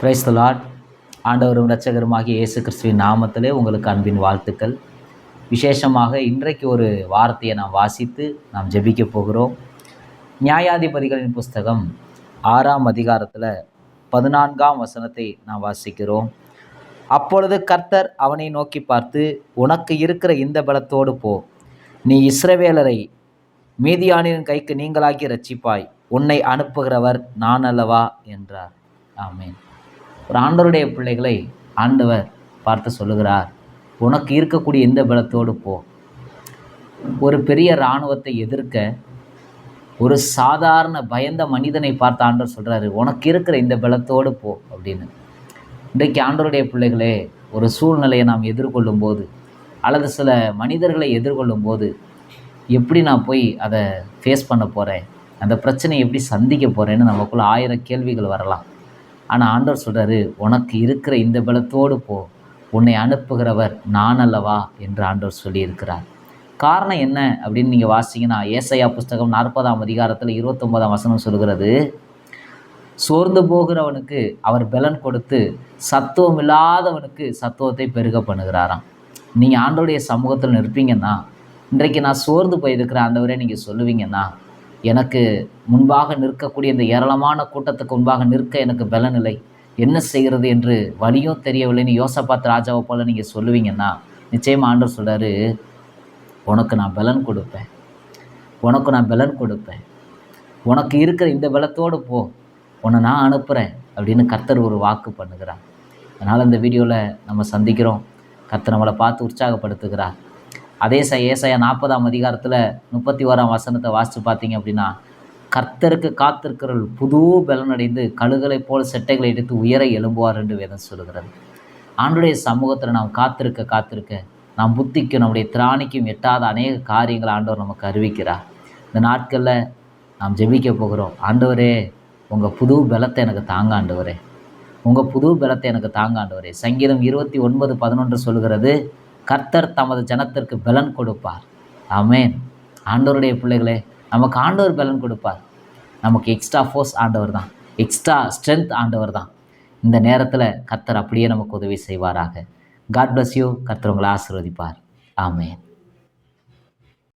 Praise the lot ஆண்டவரும் இரட்சகருமாகிய இயேசு கிறிஸ்துவின் நாமத்திலே உங்களுக்கு அன்பின் வாழ்த்துக்கள். விசேஷமாக இன்றைக்கு ஒரு வார்த்தையை நாம் வாசித்து நாம் ஜெபிக்க போகிறோம். நியாயாதிபதிகளின் புஸ்தகம் ஆறாம் அதிகாரத்தில் பதினான்காம் வசனத்தை நாம் வாசிக்கிறோம். அப்பொழுது கர்த்தர் அவனை நோக்கி பார்த்து உனக்கு இருக்கிற இந்த பலத்தோடு போ. நீ இஸ்ரவேலரை மீதியானின் கைக்கு நீங்களாக்கி ரட்சிப்பாய் உன்னை அனுப்புகிறவர் நான் அல்லவா? என்றார். ஆமேன். ஒரு ஆண்டவருடைய பிள்ளைகளை ஆண்டவர் பார்த்து சொல்லுகிறார் உனக்கு இருக்கக்கூடிய இந்த பலத்தோடு போ. ஒரு பெரிய இராணுவத்தை எதிர்க்க ஒரு சாதாரண பயந்த மனிதனை பார்த்து ஆண்டவர் சொல்கிறாரு உனக்கு இருக்கிற இந்த பலத்தோடு போ அப்படின்னு. இன்றைக்கு ஆண்டவருடைய பிள்ளைகளே ஒரு சூழ்நிலையை நாம் எதிர்கொள்ளும் போது அல்லது சில மனிதர்களை எதிர்கொள்ளும் போது எப்படி நான் போய் அதை ஃபேஸ் பண்ண போகிறேன் அந்த பிரச்சனையை எப்படி சந்திக்க போகிறேன்னு நமக்குள்ள ஆயிரம் கேள்விகள் வரலாம். ஆனால் ஆண்டவர் சொல்கிறாரு உனக்கு இருக்கிற இந்த பலத்தோடு போ. உன்னை அனுப்புகிறவர் நான் அல்லவா? என்று ஆண்டவர் சொல்லியிருக்கிறார். காரணம் என்ன அப்படின்னு நீங்கள் வாசிங்கன்னா ஏசையா புஸ்தகம் நாற்பதாம் அதிகாரத்தில் இருபத்தொம்பதாம் வசனம் சொல்கிறது சோர்ந்து போகிறவனுக்கு அவர் பலன் கொடுத்து சத்துவம் இல்லாதவனுக்கு சத்துவத்தை பெருக பண்ணுகிறாராம். நீங்கள் ஆண்டோடைய சமூகத்தில் நிற்பீங்கன்னா இன்றைக்கு நான் சோர்ந்து போயிருக்கிற ஆண்டவரே நீங்கள் சொல்லுவீங்கன்னா எனக்கு முன்பாக நிற்கக்கூடிய இந்த ஏராளமான கூட்டத்துக்கு முன்பாக நிற்க எனக்கு பலனில்லை. என்ன செய்கிறது என்று வழியும் தெரியவில்லைன்னு யோசப்பாத் ராஜாவை போல் நீங்கள் சொல்லுவீங்கன்னா நிச்சயமாக ஆண்டவர் சொல்கிறாரு உனக்கு நான் பலன் கொடுப்பேன். உனக்கு நான் பலன் கொடுப்பேன். உனக்கு இருக்கிற இந்த பலத்தோடு போ. உன்னை நான் அனுப்புகிறேன் அப்படின்னு கர்த்தர் ஒரு வாக்கு பண்ணுகிறார். அதனால் இந்த வீடியோவில் நம்ம சந்திக்கிறோம். கர்த்தர் நம்மளை பார்த்து உற்சாகப்படுத்துகிறார். அதே ச ஏசாயா நாற்பதாம் அதிகாரத்தில் முப்பத்தி ஓராம் வசனத்தை வாசித்து பார்த்தீங்க அப்படின்னா கர்த்தருக்கு காத்திருக்கிறவர்கள் புது பலனடைந்து கழுகளைப் போல் செட்டைகளை எடுத்து உயர எழும்புவார் என்று வேதம் சொல்கிறது ஆண்டுடைய சமூகத்தில் நாம் காத்திருக்க காத்திருக்க நாம் புத்திக்கும் நம்முடைய திராணிக்கும் எட்டாத அநேக காரியங்களை ஆண்டவர் நமக்கு அறிவிக்கிறார். இந்த நாட்களில் நாம் ஜெபிக்க போகிறோம். ஆண்டவரே உங்கள் புது பலத்தை எனக்கு தாங்க ஆண்டவரே. உங்கள் புது பலத்தை எனக்கு தாங்க ஆண்டவரே. சங்கீதம் இருபத்தி ஒன்பது பதினொன்று சொல்கிறது கர்த்தர் தமது ஜனத்திற்கு பலன் கொடுப்பார். ஆமேன். ஆண்டவருடைய பிள்ளைகளே நமக்கு ஆண்டவர் பலன் கொடுப்பார். நமக்கு எக்ஸ்ட்ரா ஃபோர்ஸ் ஆண்டவர் தான். எக்ஸ்ட்ரா ஸ்ட்ரென்த் ஆண்டவர் தான். இந்த நேரத்தில் கர்த்தர் அப்படியே நமக்கு உதவி செய்வாராக. காட் பிளஸ் யூ கர்த்தர் உங்களை ஆசீர்வதிப்பார். ஆமேன்.